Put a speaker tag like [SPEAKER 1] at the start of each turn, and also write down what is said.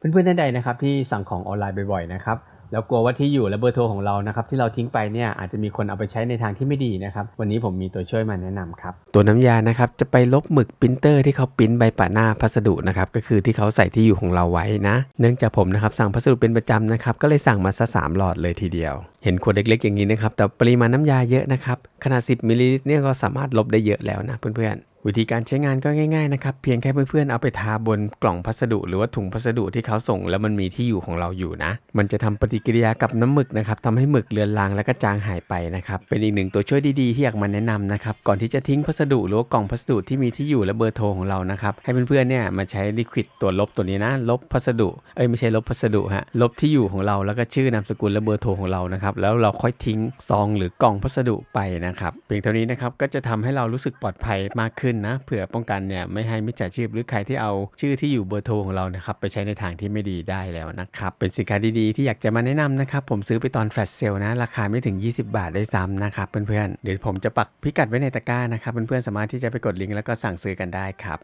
[SPEAKER 1] เพื่อนๆท่านใดนะครับที่สั่งของออนไลน์บ่อยๆนะครับแล้วกลัวว่าที่อยู่และเบอร์โทรของเรานะครับที่เราทิ้งไปเนี่ยอาจจะมีคนเอาไปใช้ในทางที่ไม่ดีนะครับวันนี้ผมมีตัวช่วยมาแนะนำครับตัวน้ำยานะครับจะไปลบหมึกปรินเตอร์ที่เขาปริ้นใบปะหน้าพัสดุนะครับก็คือที่เขาใส่ที่อยู่ของเราไว้นะ เนื่องจากผมนะครับสั่งพัสดุเป็นประจำนะครับก็เลยสั่งมาซะสามหลอดเลยทีเดียว เห็นขวดเล็กๆอย่างนี้นะครับแต่ปริมาณน้ำยาเยอะนะครับขนาด 10มิลลิลิตรเนี่ยก็สามารถลบได้เยอะแล้วนะเพื่อนๆ วิธีการใช้งานก็ง่ายๆนะครับ เพียงแค่เพื่อนๆเอาไปทาบนกล่องพัสดุ หรือว่าถุงพัสดุที่เขาส่ง แล้วมันมีที่อยู่ของเราอยู่นะ มันจะทำปฏิกิริยากับน้ำหมึกนะครับทำให้หมึกเลือนลางและก็จางหายไปนะครับ เป็นอีกหนึ่งตัวช่วยดีๆที่อยากมาแนะนำนะครับ ก่อนที่จะทิ้งพัสดุหรือว่ากล่องพัสดุที่มีที่อยู่และเบอร์โทรของเรานะครับ ให้เพื่อนๆเนี่ยมาใช้ลิควิดตัวลบตัวนี้นะ ลบพัสดุ เอ้ยไม่ใช่ลบพัสดุฮะ ลบที่อยู่ของเราแล้วก็ชื่อนามสกุลและเบอร์โทรของเรานะครับ แล้วเราค่อยทิ้งซองหรือกล่องพัสดุไปนะครับ เพียงเท่านี้นะครับก็จะทำให้เรารู้สึกปลอดภัยมากขึ้นนะเผื่อป้องกันเนี่ยไม่ให้มิจฉาชีพหรือใครที่เอาชื่อที่อยู่เบอร์โทรของเรานะครับไปใช้ในทางที่ไม่ดีได้แล้วนะครับเป็นสินค้าดีๆที่อยากจะมาแนะนำนะครับผมซื้อไปตอนแฟลชเซลนะราคาไม่ถึง 20 บาทได้ซ้ำนะครับเพื่อนๆเดี๋ยวผมจะปักพิกัดไว้ในตะกร้านะครับเพื่อนๆสามารถที่จะไปกดลิงก์แล้วก็สั่งซื้อกันได้ครับ